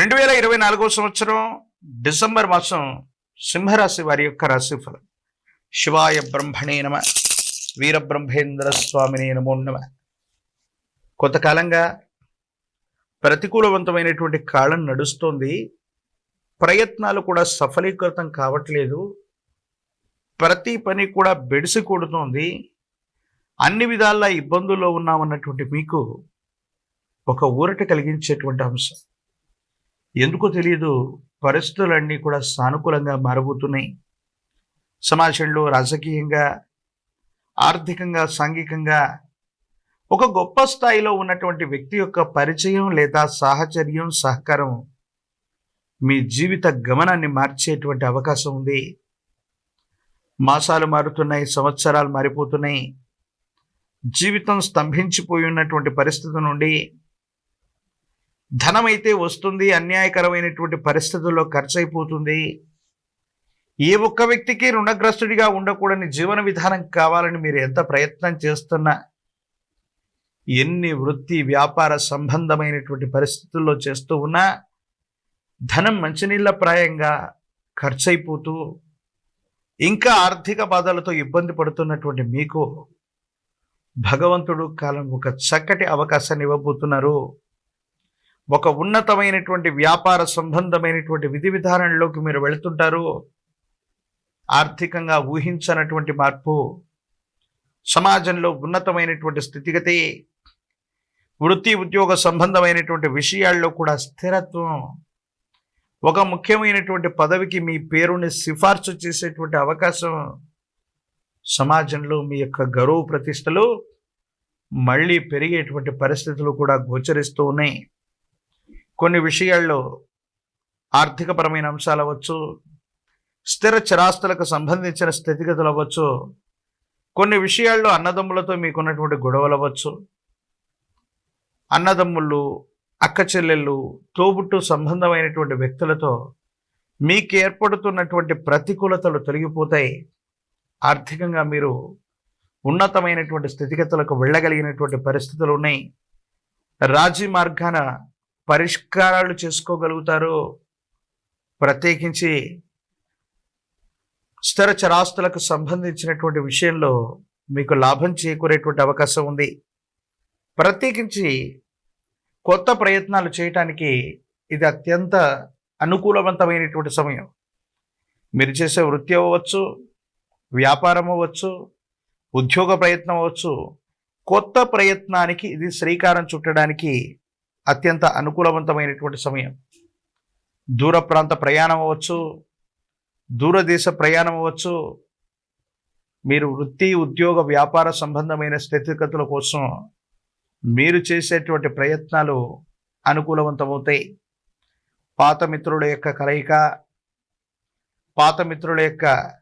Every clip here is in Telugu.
రెండు వేల ఇరవై నాలుగో సంవత్సరం డిసెంబర్ మాసం సింహరాశి వారి యొక్క రాశిఫలం. శివాయ బ్రహ్మణే నమ వీరబ్రహ్మేంద్ర స్వామినే నమో నమ. కొంతకాలంగా ప్రతికూలవంతమైనటువంటి కాలం నడుస్తోంది. ప్రయత్నాలు కూడా సఫలీకృతం కావట్లేదు. ప్రతి పని కూడా బెడిసి కొడుతోంది. అన్ని విధాలా ఇబ్బందుల్లో ఉన్నామన్నటువంటి మీకు ఒక ఊరట కలిగించేటువంటి అంశం. ఎందుకో తెలియదు పరిస్థితులన్నీ కూడా సానుకూలంగా మారబోతున్నాయి. సమాజంలో రాజకీయంగా ఆర్థికంగా సాంఘికంగా ఒక గొప్ప స్థాయిలో ఉన్నటువంటి వ్యక్తి యొక్క పరిచయం లేదా సాహచర్యం సహకారం మీ జీవిత గమనాన్ని మార్చేటువంటి అవకాశం ఉంది. మాసాలు మారుతున్నాయి సంవత్సరాలు మారిపోతున్నాయి. జీవితం స్తంభించిపోయి ఉన్నటువంటి పరిస్థితి నుండి ధనం అయితే వస్తుంది అన్యాయకరమైనటువంటి పరిస్థితుల్లో ఖర్చు అయిపోతుంది ఏ ఒక్క వ్యక్తికి రుణగ్రస్తుడిగా ఉండకూడని జీవన విధానం కావాలని మీరు ఎంత ప్రయత్నం చేస్తున్నా ఎన్ని వృత్తి వ్యాపార సంబంధమైనటువంటి పరిస్థితుల్లో చేస్తూ ఉన్నా ధనం మంచినీళ్ళ ప్రాయంగా ఖర్చు అయిపోతూ ఇంకా ఆర్థిక బాధలతో ఇబ్బంది పడుతున్నటువంటి మీకు భగవంతుడు కాలం ఒక చక్కటి అవకాశాన్ని ఇవ్వబోతున్నారు. ఒక ఉన్నతమైనటువంటి వ్యాపార సంబంధమైనటువంటి విధి విధానంలోకి మీరు వెళుతుంటారు. ఆర్థికంగా ఊహించనటువంటి మార్పు సమాజంలో ఉన్నతమైనటువంటి స్థితిగతి వృత్తి ఉద్యోగ సంబంధమైనటువంటి విషయాల్లో కూడా స్థిరత్వం ఒక ముఖ్యమైనటువంటి పదవికి మీ పేరుని సిఫార్సు చేసేటువంటి అవకాశం సమాజంలో మీ యొక్క గౌరవ ప్రతిష్టలు మళ్ళీ పెరిగేటువంటి పరిస్థితులు కూడా గోచరిస్తూ ఉన్నాయి. కొన్ని విషయాల్లో ఆర్థికపరమైన అంశాలు అవ్వచ్చు స్థిర చరాస్తులకు సంబంధించిన స్థితిగతులు అవ్వచ్చు కొన్ని విషయాల్లో అన్నదమ్ములతో మీకున్నటువంటి గొడవలు అవ్వచ్చు. అన్నదమ్ముళ్ళు అక్క చెల్లెళ్ళు తోబుట్టు సంబంధమైనటువంటి వ్యక్తులతో మీకు ఏర్పడుతున్నటువంటి ప్రతికూలతలు తొలగిపోతాయి. ఆర్థికంగా మీరు ఉన్నతమైనటువంటి స్థితిగతులకు వెళ్ళగలిగినటువంటి పరిస్థితులు ఉన్నాయి. రాజీ మార్గాన పరిష్కారాలు చేసుకోగలుగుతారు ప్రత్యేకించి స్థిర చరాస్తులకు సంబంధించినటువంటి విషయంలో మీకు లాభం చేకూరేటువంటి అవకాశం ఉంది. ప్రత్యేకించి కొత్త ప్రయత్నాలు చేయటానికి ఇది అత్యంత అనుకూలవంతమైనటువంటి సమయం. మీరు చేసే వృత్తి అవ్వచ్చు వ్యాపారం అవ్వచ్చు ఉద్యోగ ప్రయత్నం అవ్వచ్చు కొత్త ప్రయత్నానికి ఇది శ్రీకారం చుట్టడానికి అత్యంత అనుకూలవంతమైనటువంటి సమయం. దూర ప్రాంత ప్రయాణం అవ్వచ్చు దూరదేశ ప్రయాణం అవ్వచ్చు. మీరు వృత్తి ఉద్యోగ వ్యాపార సంబంధమైన స్థితిగతుల కోసం మీరు చేసేటువంటి ప్రయత్నాలు అనుకూలవంతమవుతాయి. పాత మిత్రుల యొక్క కలయిక పాత మిత్రుల యొక్క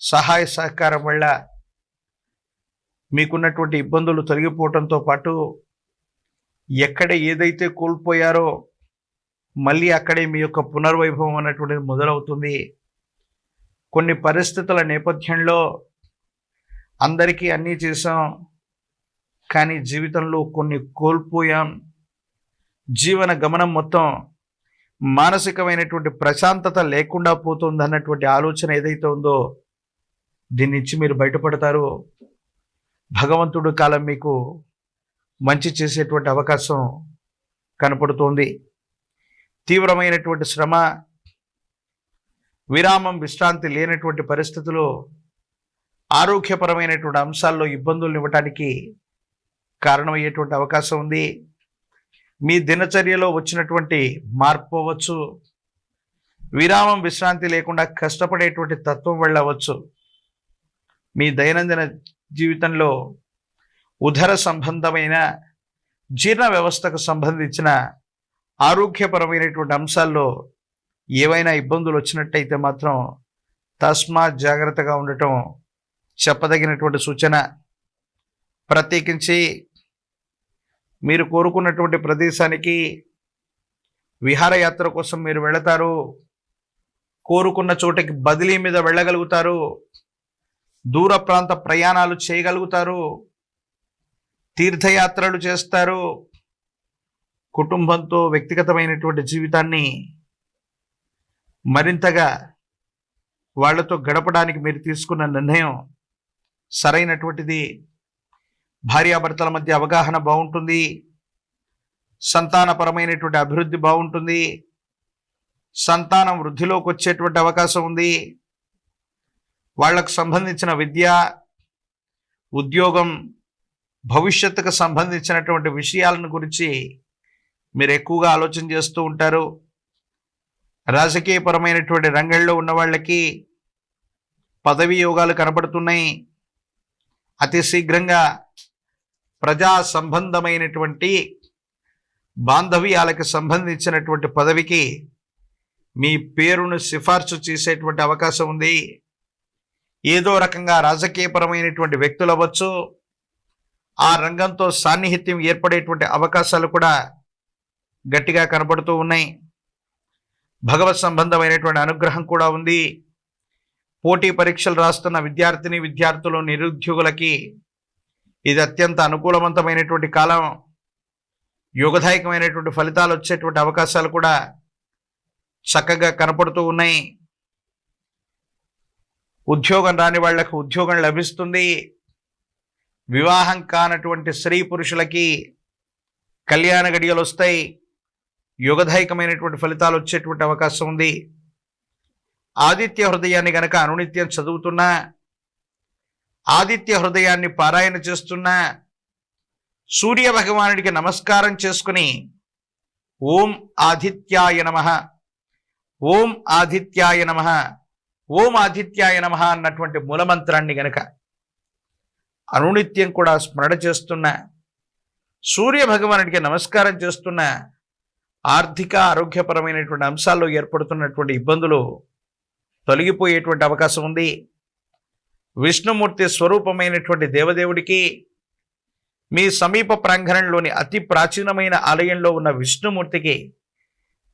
సహాయ సహకారం వల్ల మీకున్నటువంటి ఇబ్బందులు తొలగిపోవడంతో పాటు ఎక్కడ ఏదైతే కోల్పోయారో మళ్ళీ అక్కడే మీ యొక్క పునర్వైభవం అన్నటువంటిది మొదలవుతుంది. కొన్ని పరిస్థితుల నేపథ్యంలో అందరికీ అన్నీ చేసాం కానీ జీవితంలో కొన్ని కోల్పోయాం. జీవన గమనం మొత్తం మానసికమైనటువంటి ప్రశాంతత లేకుండా పోతుంది అన్నటువంటి ఆలోచన ఏదైతే ఉందో దీని నుంచి మీరు బయటపడతారు. భగవంతుడు కాలం మీకు మంచి చేసేటువంటి అవకాశం కనపడుతోంది. తీవ్రమైనటువంటి శ్రమ విరామం విశ్రాంతి లేనటువంటి పరిస్థితులు ఆరోగ్యపరమైనటువంటి అంశాల్లో ఇబ్బందులు ఇవ్వటానికి కారణమయ్యేటువంటి అవకాశం ఉంది. మీ దినచర్యలో వచ్చినటువంటి మార్పు అవ్వచ్చు. విరామం విశ్రాంతి లేకుండా కష్టపడేటువంటి తత్వం వెళ్ళవచ్చు. మీ దైనందిన జీవితంలో ఉదర సంబంధమైన జీర్ణ వ్యవస్థకు సంబంధించిన ఆరోగ్యపరమైనటువంటి అంశాల్లో ఏవైనా ఇబ్బందులు వచ్చినట్టయితే మాత్రం తస్మాత్ జాగ్రత్తగా ఉండటం చెప్పదగినటువంటి సూచన. ప్రత్యేకించి మీరు కోరుకున్నటువంటి ప్రదేశానికి విహారయాత్ర కోసం మీరు వెళతారు. కోరుకున్న చోటకి బదిలీ మీద వెళ్ళగలుగుతారు. దూర ప్రాంత ప్రయాణాలు చేయగలుగుతారు. తీర్థయాత్రలు చేస్తారు. కుటుంబంతో వ్యక్తిగతమైనటువంటి జీవితాన్ని మరింతగా వాళ్ళతో గడపడానికి మీరు తీసుకున్న నిర్ణయం సరైనటువంటిది. భార్యాభర్తల మధ్య అవగాహన బాగుంటుంది. సంతానపరమైనటువంటి అభివృద్ధి బాగుంటుంది. సంతానం వృద్ధిలోకి వచ్చేటువంటి అవకాశం ఉంది. వాళ్ళకు సంబంధించిన విద్య ఉద్యోగం భవిష్యత్తుకు సంబంధించినటువంటి విషయాలను గురించి మీరు ఎక్కువగా ఆలోచన చేస్తూ ఉంటారు. రాజకీయపరమైనటువంటి రంగంలో ఉన్న వాళ్ళకి పదవి యోగాలు కనబడుతున్నాయి. అతి శీఘ్రంగా ప్రజా సంబంధమైనటువంటి బాంధవ్యాలకు సంబంధించినటువంటి పదవికి మీ పేరును సిఫార్సు చేసేటువంటి అవకాశం ఉంది. ఏదో రకంగా రాజకీయపరమైనటువంటి వ్యక్తులు అవ్వచ్చు ఆ రంగంతో సాన్నిహిత్యం ఏర్పడేటువంటి అవకాశాలు కూడా గట్టిగా కనబడుతూ ఉన్నాయి. భగవత్ సంబంధమైనటువంటి అనుగ్రహం కూడా ఉంది. పోటీ పరీక్షలు రాస్తున్న విద్యార్థిని విద్యార్థులు నిరుద్యోగులకి ఇది అత్యంత అనుకూలవంతమైనటువంటి కాలం. యోగదాయకమైనటువంటి ఫలితాలు వచ్చేటువంటి అవకాశాలు కూడా చక్కగా కనపడుతూ ఉన్నాయి. ఉద్యోగం రాని వాళ్ళకు ఉద్యోగం లభిస్తుంది. వివాహం కానటువంటి స్త్రీ పురుషులకి కళ్యాణ గడియలు వస్తాయి. యుగధైకమైనటువంటి ఫలితాలు వచ్చేటువంటి అవకాశం ఉంది. ఆదిత్య హృదయాన్ని గనక అనునిత్యం చదువుతున్నా ఆదిత్య హృదయాన్ని పారాయణ చేస్తున్నా సూర్య భగవానుడికి నమస్కారం చేసుకుని ఓం ఆదిత్యాయ నమ ఓం ఆదిత్యాయ నమ ఓం ఆదిత్యాయ నమ అన్నటువంటి మూలమంత్రాన్ని గనక అనునిత్యం కూడా స్మరణ చేస్తున్న. సూర్య భగవానుడికి నమస్కారం చేస్తున్న. ఆర్థిక ఆరోగ్యపరమైనటువంటి అంశాల్లో ఏర్పడుతున్నటువంటి ఇబ్బందులు తొలగిపోయేటువంటి అవకాశం ఉంది. విష్ణుమూర్తి స్వరూపమైనటువంటి దేవదేవుడికి మీ సమీప ప్రాంగణంలోని అతి ప్రాచీనమైన ఆలయంలో ఉన్న విష్ణుమూర్తికి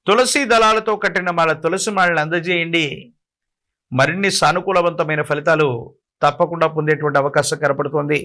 తులసి దళాలతో కట్టిన మాల తులసి మాలను అందజేయండి. మరిన్ని సానుకూలవంతమైన ఫలితాలు తప్పకుండా పొందేటువంటి అవకాశం కనపడుతుంది.